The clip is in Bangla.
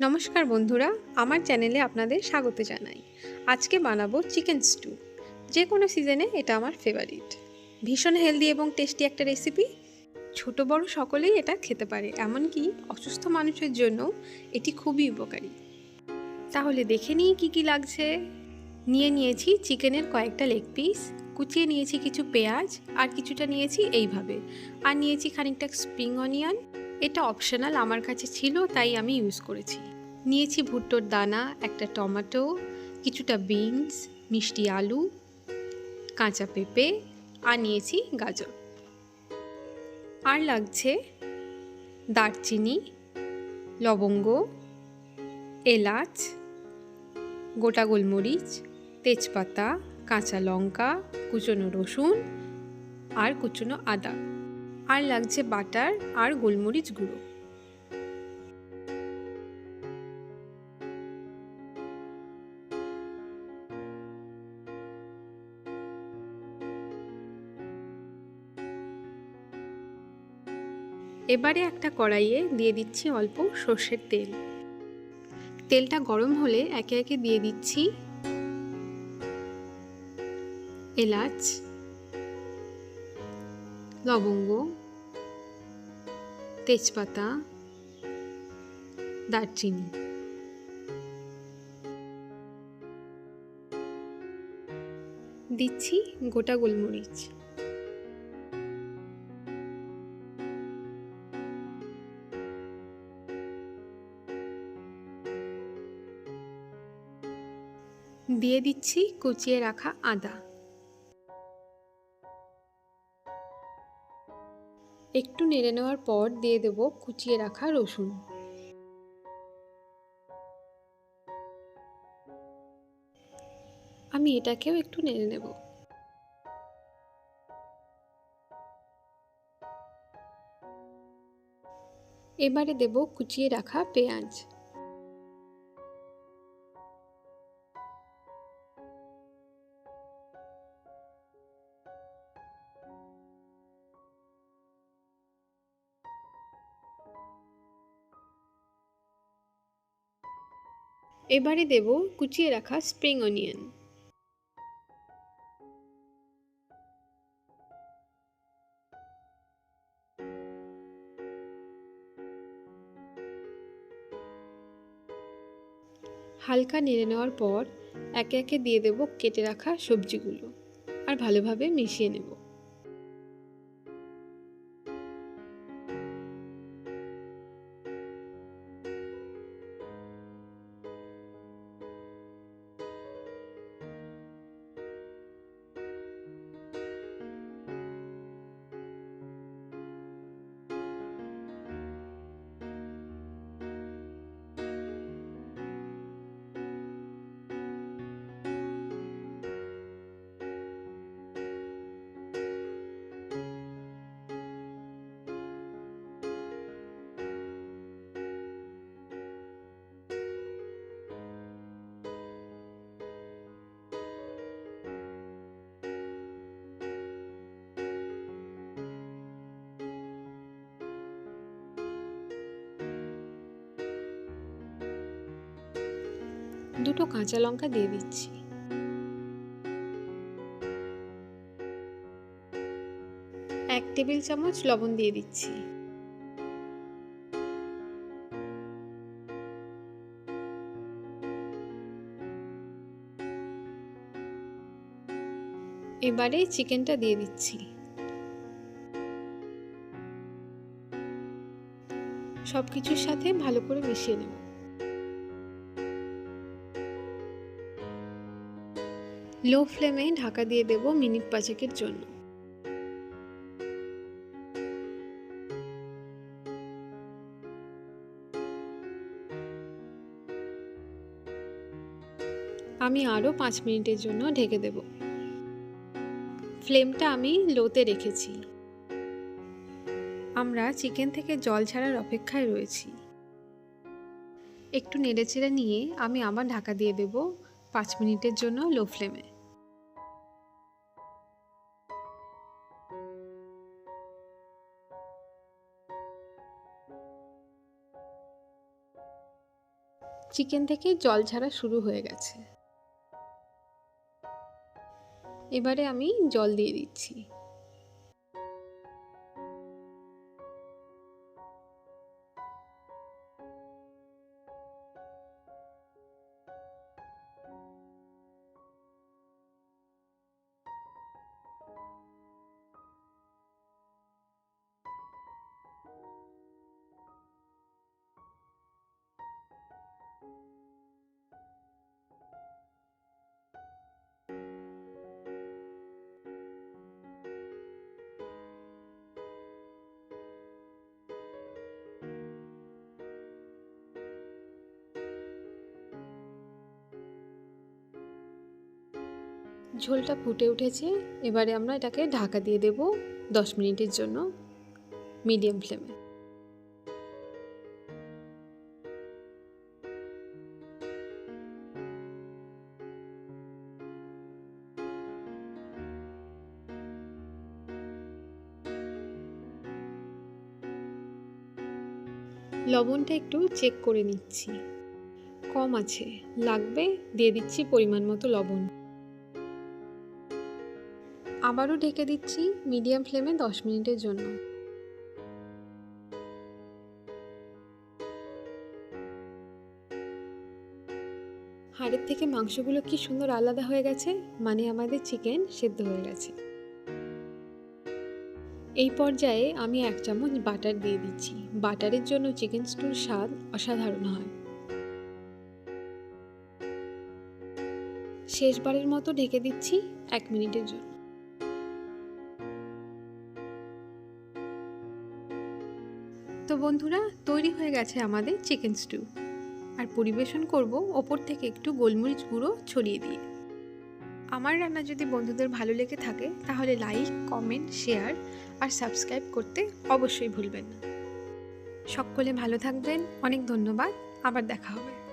নমস্কার বন্ধুরা, আমার চ্যানেলে আপনাদের স্বাগত জানাই। আজকে বানাবো চিকেন স্টু। যে কোনো সিজনে এটা আমার ফেভারিট ভীষণ হেলদি এবং টেস্টি একটা রেসিপি ছোট বড় সকলেই এটা খেতে পারে, এমনকি অসুস্থ মানুষের জন্য এটি খুবই উপকারী। তাহলে দেখে নিই কী কী লাগছে। নিয়ে নিয়েছি চিকেনের কয়েকটা লেগ পিস কুচিয়ে নিয়েছি কিছু পেঁয়াজ, আর কিছুটা নিয়েছি এইভাবে। আর নিয়েছি খানিকটা স্প্রিং অনিয়ন এটা অপশনাল আমার কাছে ছিল, তাই আমি ইউজ করেছি। নিয়েছি ভুট্টোর দানা, একটা টমেটো, কিছুটা বিনস মিষ্টি আলু, কাঁচা পেঁপে, আর নিয়েছি গাজর। আর লাগছে দারচিনি, লবঙ্গ, এলাচ, গোটা গোলমরিচ, তেজপাতা, কাঁচা লঙ্কা, কুচনো রসুন, আর কুচনো আদা। আর লাগছে বাটার আর গোলমরিচ গুঁড়ো। এবারে একটা কড়াইয়ে দিয়ে দিচ্ছি অল্প সর্ষের তেল। তেলটা গরম হলে একে একে দিয়ে দিচ্ছি এলাচ। লবঙ্গ তেজপাতা দারচিনি। দিচ্ছি গোটা গোলমরিচ। দিয়ে দিচ্ছি কুচিয়ে রাখা আদা। একটু নেড়ে নেওয়ার পর দিয়ে দেব কুচিয়ে রাখা রসুন। আমি এটাকেও একটু নেড়ে নেব। এবারে দেব কুচিয়ে রাখা পেঁয়াজ। এবারে দেব কুচিয়ে রাখা স্প্রিং অনিয়ন। হালকা নেড়ে নেওয়ার পর একে একে দিয়ে দেব কেটে রাখা সবজিগুলো। আর ভালোভাবে মিশিয়ে নেব। দুটো কাঁচা লঙ্কা দিয়ে দিচ্ছি। এক টেবিল চামচ লবণ দিয়ে দিচ্ছি। এবারে চিকেনটা দিয়ে দিচ্ছি। সব কিছুর সাথে ভালো করে মিশিয়ে নেব। লো ফ্লেমে ঢাকা দিয়ে দেব মিনিট পাঁচেকের জন্য। আমি আরও পাঁচ মিনিটের জন্য ঢেকে দেব। ফ্লেমটা আমি লোতে রেখেছি। আমরা চিকেন থেকে জল ছাড়ার অপেক্ষায় রয়েছি। একটু নেড়েচেড়ে নিয়ে আমি আবার ঢাকা দিয়ে দেব পাঁচ মিনিটের জন্য লো ফ্লেমে। চিকেন থেকে জল ছাড়া শুরু হয়ে গেছে। এবারে আমি জল দিয়ে দিচ্ছি। ঝোলটা ফুটে উঠেছে। এবারে আমরা এটাকে ঢাকা দিয়ে দেব দশ মিনিটের জন্য মিডিয়াম ফ্লেমে। লবণটা একটু চেক করে নিচ্ছি। কম আছে, লাগবে, দিয়ে দিচ্ছি পরিমাণ মতো লবণ। আবারও ঢেকে দিচ্ছি মিডিয়াম ফ্লেমে দশ মিনিটের জন্য। হাড়ের থেকে মাংসগুলো কি সুন্দর আলাদা হয়ে গেছে? মানে আমাদের চিকেন সেদ্ধ হয়ে গেছে। এই পর্যায়ে আমি এক চামচ বাটার দিয়ে দিচ্ছি। বাটারের জন্য চিকেন স্টুর স্বাদ অসাধারণ হয়। শেষবারের মতো ঢেকে দিচ্ছি এক মিনিটের জন্য। বন্ধুরা, তৈরি হয়ে গেছে আমাদের চিকেন স্টু আর পরিবেশন করব ওপর থেকে একটু গোলমরিচ গুঁড়ো ছড়িয়ে দিয়ে। আমার রান্না যদি বন্ধুদের ভালো লেগে থাকে, তাহলে লাইক কমেন্ট শেয়ার আর সাবস্ক্রাইব করতে অবশ্যই ভুলবেন না। সকলে ভালো থাকবেন। অনেক ধন্যবাদ। আবার দেখা হবে।